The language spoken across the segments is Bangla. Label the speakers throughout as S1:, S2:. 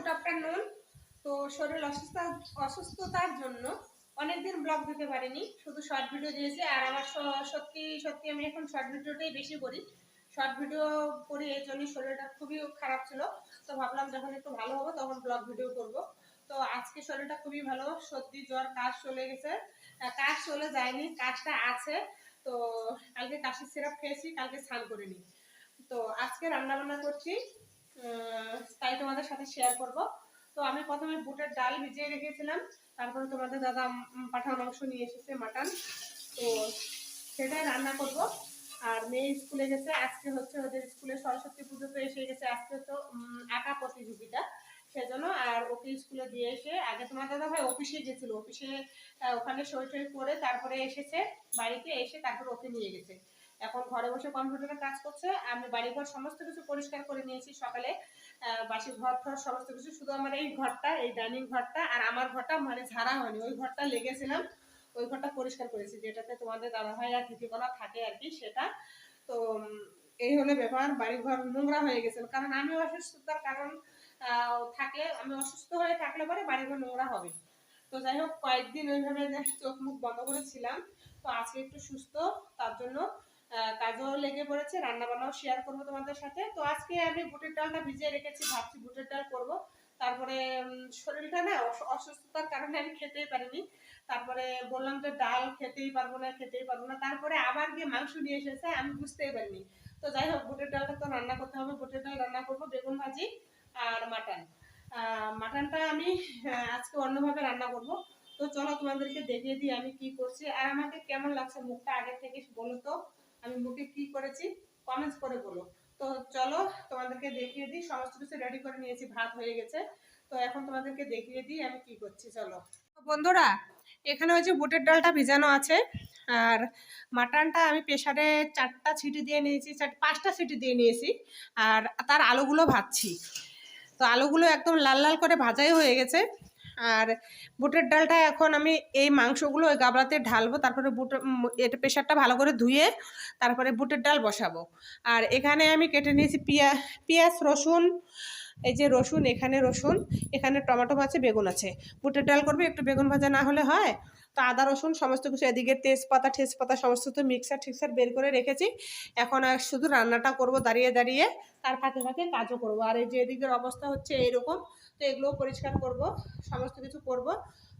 S1: Good afternoon. তো শরীর অসুস্থ অসুস্থতার জন্য অনেকদিন ব্লগ দিতে পারিনি, শুধু শর্ট ভিডিও দিয়েছি। আর আমার সত্যি সত্যি আমি এখন শর্ট ভিডিওটাই বেশি করি। শর্ট ভিডিও করি এই জন্যই শরীরটা খুবই খারাপ ছিল। তো ভাবলাম যখন একটু ভালো হব তখন ব্লগ ভিডিও করব। তো আজকে শরীরটা খুবই ভালো সর্দি জ্বর কাশ চলে গেছে। কাশ চলে যায়নি কাশটা আছে। তো কালকে কাশির সিরাপ খেয়েছি, কালকে স্নান করিনি। তো আজকে রান্না বান্না করছি। তাই তোমাদের সাথে শেয়ার করব। তো আমি প্রথমে বুটের ডাল ভিজিয়ে রেখেছিলাম। তারপরে তোমাদের দাদা পাঠার মাংস নিয়ে এসেছে মাটন। তো সেটাই রান্না করব। আর মেয়ে স্কুলে গেছে, আজকে হচ্ছে ওদের স্কুলে সরস্বতী পুজো তো এসে গেছে, আজকে তো আঁকা প্রতিযোগিতা। সেজন্য আর ওকে স্কুলে দিয়ে এসে, আগে তোমার দাদা ভাই অফিসে গেছিল। অফিসে ওখানে সই টই করে তারপরে এসেছে, বাড়িতে এসে তারপর ওকে নিয়ে গেছে। এখন ঘরে বসে কম্পিউটারে কাজ করছে, আমি বাড়িঘর সমস্ত কিছু পরিষ্কার করে নিয়েছি সকালে। বাসি ঘর ঠর সমস্ত কিছু, শুধু আমার এই ঘরটা, এই ডাইনিং ঘরটা, আর আমার ঘরটা মানে ঝাড়া হয়নি। ওই ঘরটা লেগেছিলাম, ওই ঘরটা পরিষ্কার করেছি, যেটাতে তোমাদের দাদা ভাই আর দিদিকোনা থাকে আর কি, সেটা। তো এই হলো ব্যাপার বাড়ি ঘর নোংরা হয়ে গেছিল। কারণ আমি অসুস্থতার কারণ থাকলে, আমি অসুস্থ হয়ে থাকলে পরে বাড়ি ঘর নোংরা হবে। তো যাই হোক, কয়েকদিন ওইভাবে চোখ মুখ বন্ধ করেছিলাম। তো আজকে একটু সুস্থ, তার জন্য কাজও লেগে পড়েছে রান্না বান্নাও শেয়ার করব তোমাদের সাথে। তো আজকে আমি বুটের ডালটা ভিজিয়ে রেখেছি, ভাবছি বুটের ডাল করব। তারপরে শরীরটা না অস- অসুস্থতার কারণে আমি খেতেই পারিনি। তারপরে বললাম যে ডাল খেতেই পারব না, খেতেই পারব না। তারপরে আবার গিয়ে মাংস নিয়ে এসেছে, আমি বুঝতেই পারিনি। তো যাই হোক, বুটের ডালটা তো রান্না করতে হবে, বুটের ডাল রান্না করব, বেগুন ভাজি আর মাটন। মাটনটা আমি আজকে অন্যভাবে রান্না করব। তো চলো তোমাদেরকে দেখিয়ে দিই আমি কি করছি। আর আমাকে কেমন লাগছে মুখটা আগে থেকে বলো তো। আমি মুখে কি করেছি? কমেন্টস করে বলো। তো চলো, তোমাদেরকে দেখিয়ে দিই, সমস্ত কিছু রেডি করে নিয়েছি, ভাত হয়ে গেছে। তো এখন তোমাদেরকে দেখিয়ে দিই আমি কি করছি, চলো। বন্ধুরা, এখানে যে বুটের ডালটা ভিজানো আছে, আর মাটনটা আমি প্রেশারে চারটা সিটি দিয়ে নিয়েছি, চার পাঁচটা সিটি দিয়ে নিয়েছি, আর তার আলুগুলো ভাজছি। তো আলুগুলো একদম লাল লাল করে ভাজাই হয়ে গেছে। আর বুটের ডালটা এখন আমি এই মাংসগুলো ওই গাবলাতে ঢালবো, তারপরে বুট এটা প্রেশারটা ভালো করে ধুয়ে তারপরে বুটের ডাল বসাবো। আর এখানে আমি কেটে নিয়েছি পিঁয়া, পেঁয়াজ, রসুন, এই যে রসুন, এখানে রসুন, এখানে টমেটো আছে, বেগুন আছে। বুটের ডাল করবে, একটু বেগুন ভাজা না হলে হয়। তো আদা, রসুন, সমস্ত কিছু এদিকে তেজপাতা, ঠেজপাতা, সমস্ত তো মিক্সার ঠিক্সার বের করে রেখেছি। এখন আর শুধু রান্নাটা করব, দাঁড়িয়ে দাঁড়িয়ে তার ফাঁকে ফাঁকে কাজও করব। আর এই যে এদিকের অবস্থা হচ্ছে এইরকম তো এগুলোও পরিষ্কার করব, সমস্ত কিছু করব।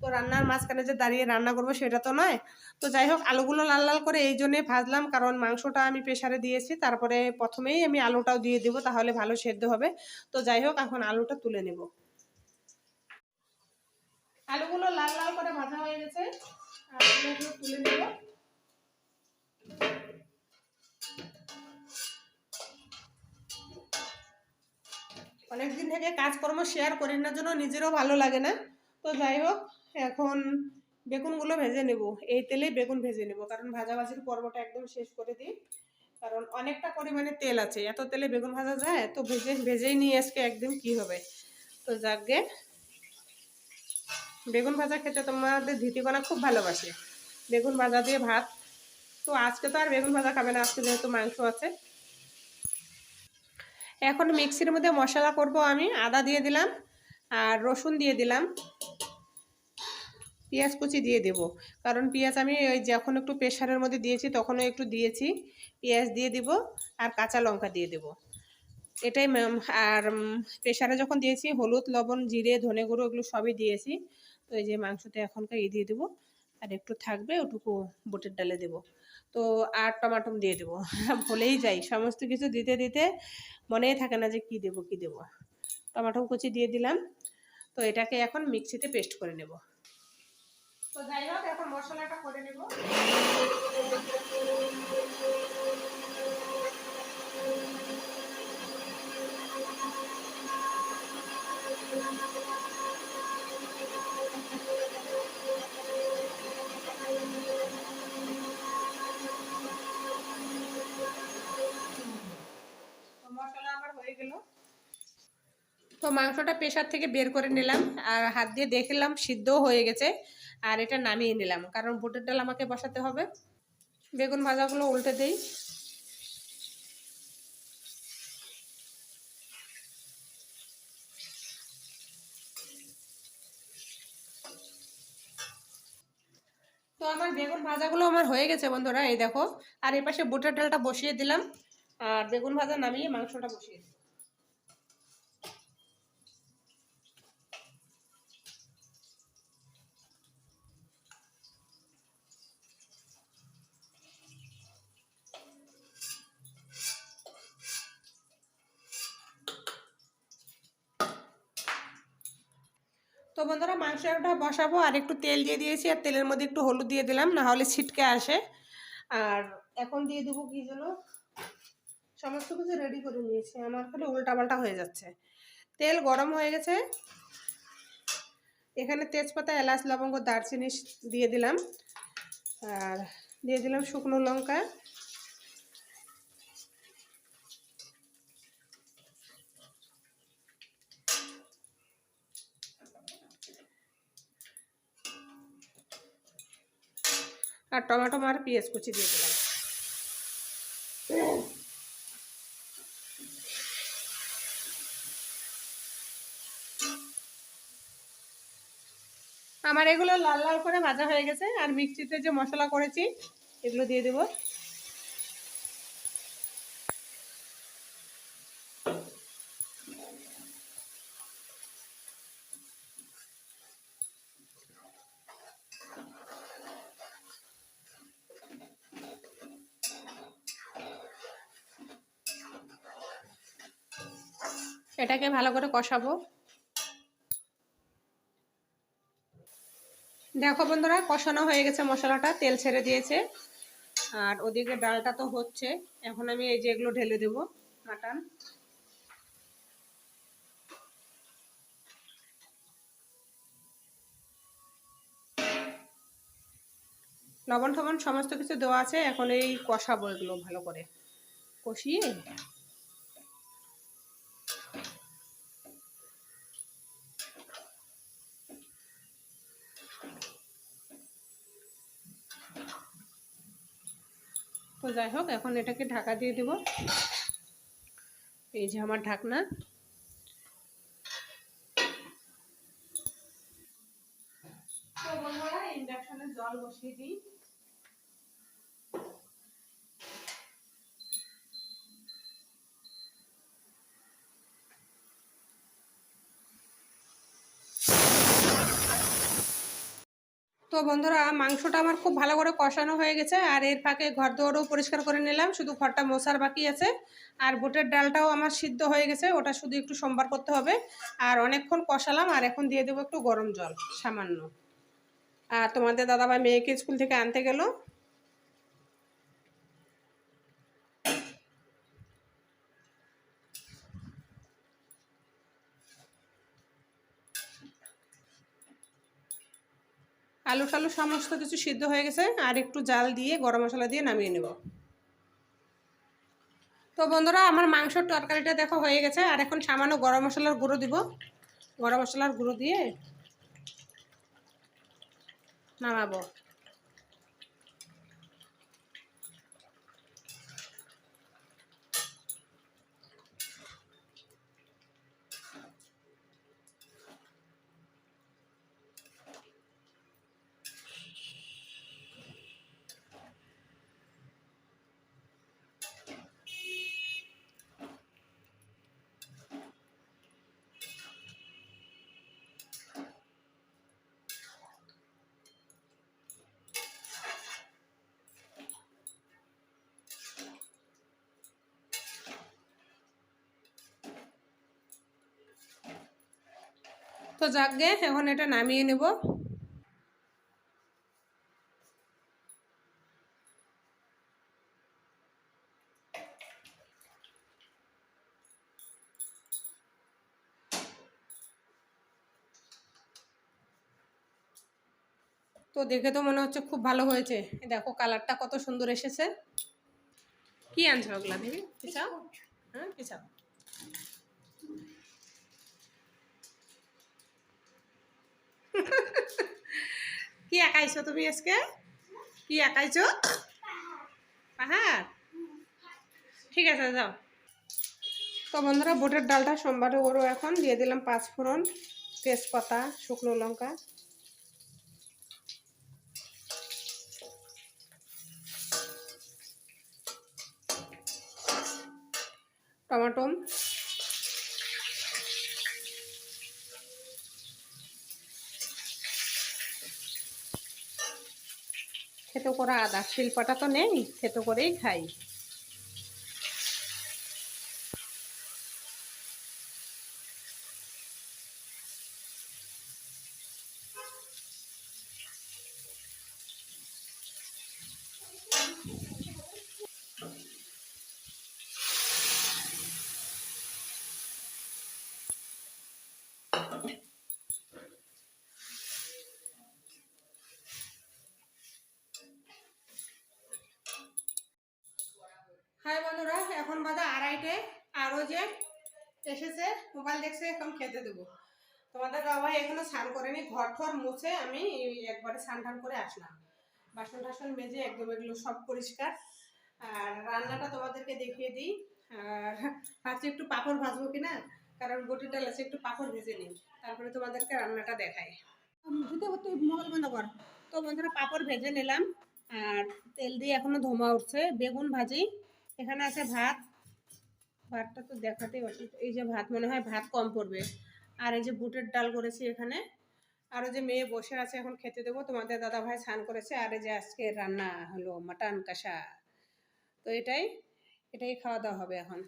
S1: তো রান্নার মাঝখানে যে দাঁড়িয়ে রান্না করব সেটা তো নয়। তো যাই হোক, আলুগুলো লাল লাল করে এই জন্যে ভাজলাম, কারণ মাংসটা আমি প্রেশারে দিয়েছি, তারপরে প্রথমেই আমি আলুটাও দিয়ে দেবো, তাহলে ভালো সেদ্ধ হবে। তো যাই হোক, এখন আলুটা তুলে নেব। আলুগুলো লাল লাল করে ভাজা হয়ে গেছে। তুলে নেব। অনেকদিন থেকে কাজকর্ম শেয়ার করি না জন্য নিজেরও ভালো লাগে না। তো যাই হোক, এখন বেগুনগুলো ভেজে নেব। এই তেলে বেগুন ভেজে নেব, কারণ ভাজাভাজির পর্বটা একদম শেষ করে দিই। কারণ অনেকটা পরিমাণে তেল আছে, এত তেলে বেগুন ভাজা যায়, তো ভেজে, ভেজেই নিয়ে আজকে একদম কি হবে? তো যাকগে বেগুন ভাজা খেতে তোমাদের ধীতিকণা খুব ভালোবাসে। বেগুন ভাজা দিয়ে ভাত। তো আজকে তো আর বেগুন ভাজা খাবে না, আজকে যেহেতু মাংস আছে। এখন মিক্সির মধ্যে মশলা করব আমি, আদা দিয়ে দিলাম, আর রসুন দিয়ে দিলাম। পেঁয়াজ কুচি দিয়ে দেব, কারণ পেঁয়াজ আমি ওই যখন একটু প্রেশারের মধ্যে দিয়েছি তখনও একটু দিয়েছি। পেঁয়াজ দিয়ে দিব আর কাঁচা লঙ্কা দিয়ে দেব। এটাই আর প্রেশারে যখন দিয়েছি, হলুদ, লবণ, জিরে, ধনে গুঁড়ো এগুলো সবই দিয়েছি। তো এই যে মাংসটা এখনকার ই দিয়ে দেবো। আর একটু থাকবে, ওটুকু বুটের ডালে দেব। তো আর টমাটম দিয়ে দেবো। ভুলেই যাই, সমস্ত কিছু দিতে দিতে মনেই থাকে না যে কি দেব কি দেব। টমাটো কুচি দিয়ে দিলাম, তো এটাকে এখন মিক্সিতে পেস্ট করে নেব। তো যাই হোক, এখন মশলাটা করে নেব। তো হয়ে গেল। তো মাংসটা প্রেশার থেকে বের করে নিলাম আর হাত দিয়ে দেখলাম সিদ্ধও হয়ে গেছে আর এটা নামিয়ে নিলাম। কারণ বুটের ডাল আমাকে বসাতে হবে। বেগুন ভাজাগুলো উল্টে দিই। তো আমার বেগুন ভাজাগুলো আমার হয়ে গেছে বন্ধুরা, এই দেখো। আর এ পাশে বুটের ডালটা বসিয়ে দিলাম। আর বেগুন ভাজা নামিয়ে মাংসটা বসিয়ে দিলাম। বন্ধুরা বসাবো আর একটু তেল দিয়ে দিয়েছি, আর তেলের মধ্যে একটু হলুদ দিয়ে দিলাম, না হলে ছিটকে আসে। আর এখন দিয়ে দেবো কি যেন, সমস্ত কিছু রেডি করে নিয়েছি, আমার খালি উল্টাপাল্টা হয়ে যাচ্ছে। তেল গরম হয়ে গেছে। এখানে তেজপাতা, এলাচ, লবঙ্গ, দারচিনি দিয়ে দিলাম। আর দিয়ে দিলাম শুকনো লঙ্কা। আর টমেটো আর পেঁয়াজ কুচি দিয়ে দিলাম। আমার এগুলো লাল লাল করে ভাজা হয়ে গেছে, আর মিক্সিতে যে মশলা করেছি, এগুলো দিয়ে দেবো। এটাকে ভালো করে কষাবো। দেখো বন্ধুরা, কষানো হয়ে গেছে মশলাটা, তেল ছেড়ে দিয়েছে। আর ওদিকে ডালটা তো হচ্ছে, এখন আমি এই যে এগুলো ঢেলে দেব, মাটন। লবণ টবণ সমস্ত কিছু দেওয়া আছে, এখন এই কষাবো এগুলো ভালো করে। কষিয়ে? যাই হোক, এখন এটাকে ঢাকা দিয়ে দেব। এই যে আমার ঢাকনা। তো বন্ধুরা ইন্ডাকশনে জল বসিয়ে দিই। তো বন্ধুরা, মাংসটা আমার খুব ভালো করে কষানো হয়ে গেছে, আর এর ফাঁকে ঘর দৌড়ও পরিষ্কার করে নিলাম, শুধু ঘরটা মশার বাকি আছে, আর বুটের ডালটাও আমার সিদ্ধ হয়ে গেছে, ওটা শুধু একটু সোমবার করতে হবে, আর অনেকক্ষণ কষালাম, আর এখন দিয়ে দেবো একটু গরম জল, সামান্য। আর তোমাদের দাদাভাই মেয়েকে স্কুল থেকে আনতে গেল আলু টালু সমস্ত কিছু সিদ্ধ হয়ে গেছে, আর একটু জাল দিয়ে, গরম মশলা দিয়ে নামিয়ে নেব। তো বন্ধুরা, আমার মাংসর তরকারিটা দেখো হয়ে গেছে, আর এখন সামান্য গরম মশলার গুঁড়ো দিব। গরম মশলার গুঁড়ো দিয়ে নামাবো। তো যাক গে এখন এটা নামিয়ে নেব। তো দেখে তো মনে হচ্ছে খুব ভালো হয়েছে। দেখো কালারটা কত সুন্দর এসেছে। কি আনছো ওগুলা দিবি পিছাও হ্যাঁ পিছাও কি আঁকাইছ তুমি আজকে? কি আঁকাইছ পাহাড় ঠিক আছে, যাও। তো বন্ধুরা, বুটের ডালটা সোমবার ওরও এখন দিয়ে দিলাম পাঁচ ফোড়ন তেজপাতা, শুকনো লঙ্কা। টমাটো। খেতে করা আদা শিল্পাটা তো নেই খেতে করেই খাই। বন্ধুরা, এখন বাজে আড়াইটে। আরও যে এসেছে, মোবাইল দেখছে, এখন খেতে দেবো। তোমাদের বাবা এখনও স্নান করেনি, ঘর ঠর মুছে আমি একবারে স্নান টান করে আসলাম। বাসন টাসন মেজে একদম এগুলো সব পরিষ্কার। আর রান্নাটা তোমাদেরকে দেখিয়ে দিই। আর ভাবছি একটু পাঁপড় ভাজবো কিনা কারণ বটি ডাল আছে, একটু পাঁপড় ভেজে নিই। তারপরে তোমাদেরকে রান্নাটা দেখাই। তুই মোবাইল বন্ধ কর। তো বন্ধুরা, পাঁপড় ভেজে নিলাম। আর তেল দিয়ে এখনও ধোমা উঠছে। বেগুন ভাজি এখানে আছে ভাত। ভাতটা তো দেখাতেই অসুবিধা। এই যে ভাত, মনে হয় ভাত কম পড়বে। আর এই যে বুটের ডাল করেছি এখানে। আরও যে মেয়ে বসে আছে, এখন খেতে দেবো। তোমাদের দাদা ভাই স্নান করেছে। আর এই যে আজকে রান্না হলো, মাটন কষা। তো এটাই এটাই খাওয়া দাওয়া হবে এখন।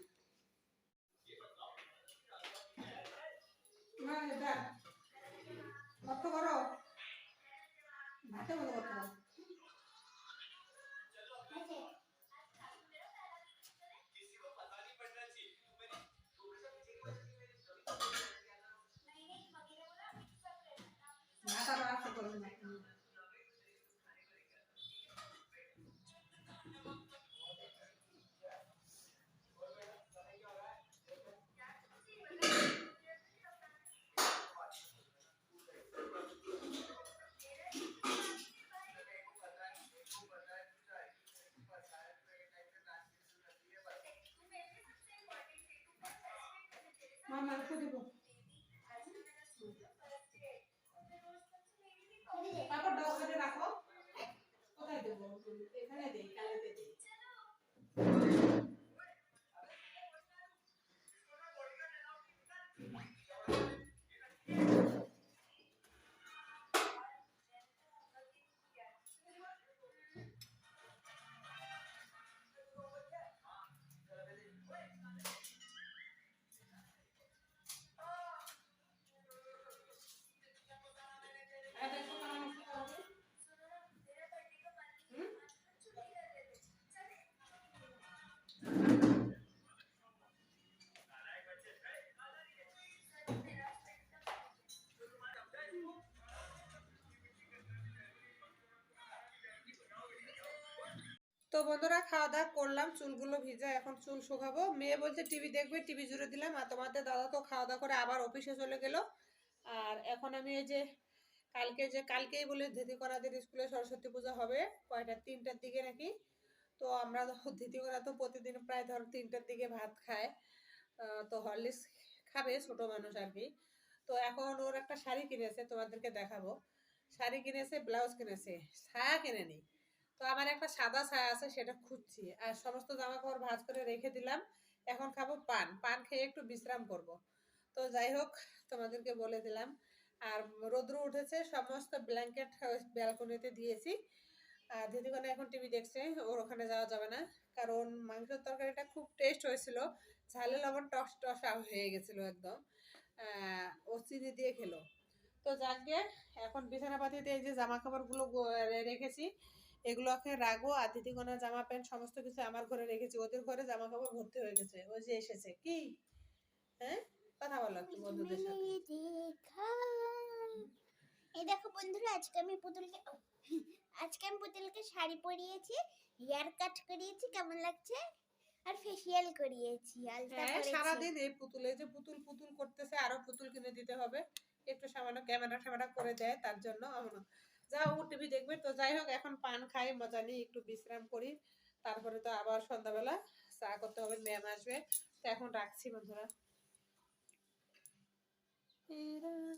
S1: মা মাংস তো বন্ধুরা খাওয়া দাওয়া করলাম, চুলগুলো ভিজা, এখন চুল শুকাবো। মেয়ে বলছে, টিভি দেখবে, টিভি জুড়ে দিলাম। আর তোমাদের দাদা তো খাওয়া দাওয়া করে আবার অফিসে চলে গেল। আর এখন আমি এই যে কালকে যে, কালকেই বলে দিদি করাদের স্কুলে সরস্বতী পূজা হবে, কয়টা, তিনটার দিকে নাকি? তো আমরা দিদি করা তো প্রতিদিন প্রায় ধর তিনটার দিকে ভাত খায়। তো হরলিক্স খাবে ছোট মানুষ আর কি। তো এখন ওর একটা শাড়ি কিনেছে, তোমাদেরকে দেখাবো। শাড়ি কিনেছে, ব্লাউজ কিনেছে ছায়া কিনেনি। তো আমার একটা সাদা ছায়া আছে, সেটা খুঁজছি। আর সমস্ত জামা কাপড় ভাঁজ করে রেখে দিলাম। এখন খাব পান। পান খেয়ে একটু বিশ্রাম করব। তো যাই হোক, তোমাদেরকে বলে দিলাম। আর রৌদ্র উঠেছে, সমস্ত ব্ল্যাঙ্কেট ব্যালকনিতে দিয়েছি। আর দিদিগণা এখন টিভি দেখছে, ওর ওখানে যাওয়া যাবে না। কারণ মাংসের তরকারিটা খুব টেস্ট হয়েছিল। ঝালে লবণ টস টসা হয়ে গেছিল একদম। ও চিনি দিয়ে খেলো। তো যাকে এখন বিছানা পাতিতে এই যে জামা কাপড়গুলো রেখেছি। এগুলোকে রাখব আর দিদিগোনা জামা প্যান্ট সমস্ত কিছু আমার ঘরে রেখেছি ওদের ঘরে জামা কাপড় ভর্তি হয়ে গেছে। ওই যে এসেছে। কি? হ্যাঁ? কথা বলো একটু বন্ধুদের সাথে।
S2: এই দেখো বন্ধুরা আজকে আমি পুতুলকে আজকে আমি পুতুলকে শাড়ি পরিয়েছি হেয়ার কাট করিয়েছি কেমন লাগছে? আর ফেসিয়াল করিয়েছি আলতা
S1: হ্যাঁ,
S2: করেছি।
S1: সারাদিন এই পুতুলে যে পুতুল পুতুল করতেছে আরও পুতুল কিনে দিতে হবে। একটু সামান্য ক্যামেরা ক্যামেরা করে দেয় তার জন্য আমার যা ও টিভি দেখবে, তো যাই হোক, এখন পান খাই, মজা নিই, একটু বিশ্রাম করি। তারপরে তো আবার সন্ধ্যাবেলা চা করতে হবে, ম্যাম আসবে। তো এখন রাখছি বন্ধুরা।